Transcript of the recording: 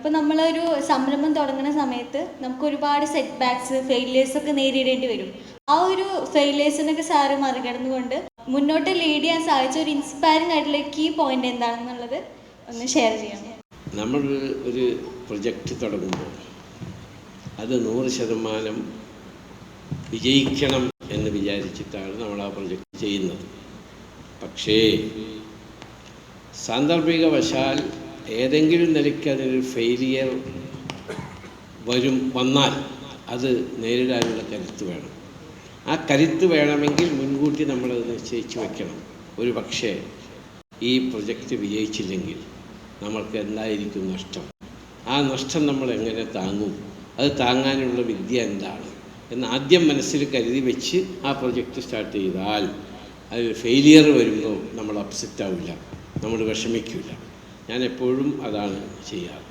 ഇപ്പം നമ്മളൊരു സംരംഭം തുടങ്ങുന്ന സമയത്ത് നമുക്ക് ഒരുപാട് സെറ്റ് ബാക്ക്സ് ഫെയിലിയേഴ്സ് ഒക്കെ നേരിടേണ്ടി വരും. ആ ഒരു ഫെയിലിയേഴ്സിനൊക്കെ സാറ് മറികടന്നുകൊണ്ട് മുന്നോട്ട് ലീഡ് ചെയ്യാൻ സാധിച്ച ഒരു ഇൻസ്പയറിംഗ് ആയിട്ടുള്ള കീ പോയിന്റ് എന്താണെന്നുള്ളത് ഒന്ന് ഷെയർ ചെയ്യാം. നമ്മൾ ഒരു പ്രൊജക്റ്റ് തുടങ്ങുമ്പോൾ അത് നൂറ് ശതമാനം വിജയിക്കണം എന്ന് വിചാരിച്ചിട്ടാണ് നമ്മൾ ആ പ്രൊജക്റ്റ് ചെയ്യുന്നത്. പക്ഷേ സാന്ദർഭികവശാൽ ഏതെങ്കിലും നിലയ്ക്ക് അതിനൊരു ഫെയിലിയർ വരും വന്നാൽ അത് നേരിടാനുള്ള കരുത്ത് വേണം. ആ കരുത്ത് വേണമെങ്കിൽ മുൻകൂട്ടി നമ്മളത് നിശ്ചയിച്ച് വെക്കണം. ഒരു പക്ഷേ ഈ പ്രൊജക്റ്റ് വിജയിച്ചില്ലെങ്കിൽ നമ്മൾക്ക് എന്തായിരിക്കും നഷ്ടം? ആ നഷ്ടം നമ്മൾ എങ്ങനെ താങ്ങും? അത് താങ്ങാനുള്ള വിദ്യ എന്താണ്? എന്ന് ആദ്യം മനസ്സിൽ കരുതി വെച്ച് ആ പ്രൊജക്റ്റ് സ്റ്റാർട്ട് ചെയ്താൽ അതിൽ ഫെയിലിയർ വരുമ്പോൾ നമ്മൾ അപ്സെറ്റ് ആവില്ല. നമ്മൾ വിഷമിക്കില്ല ഞാൻ എപ്പോഴും അതാണ് ചെയ്യാറ്.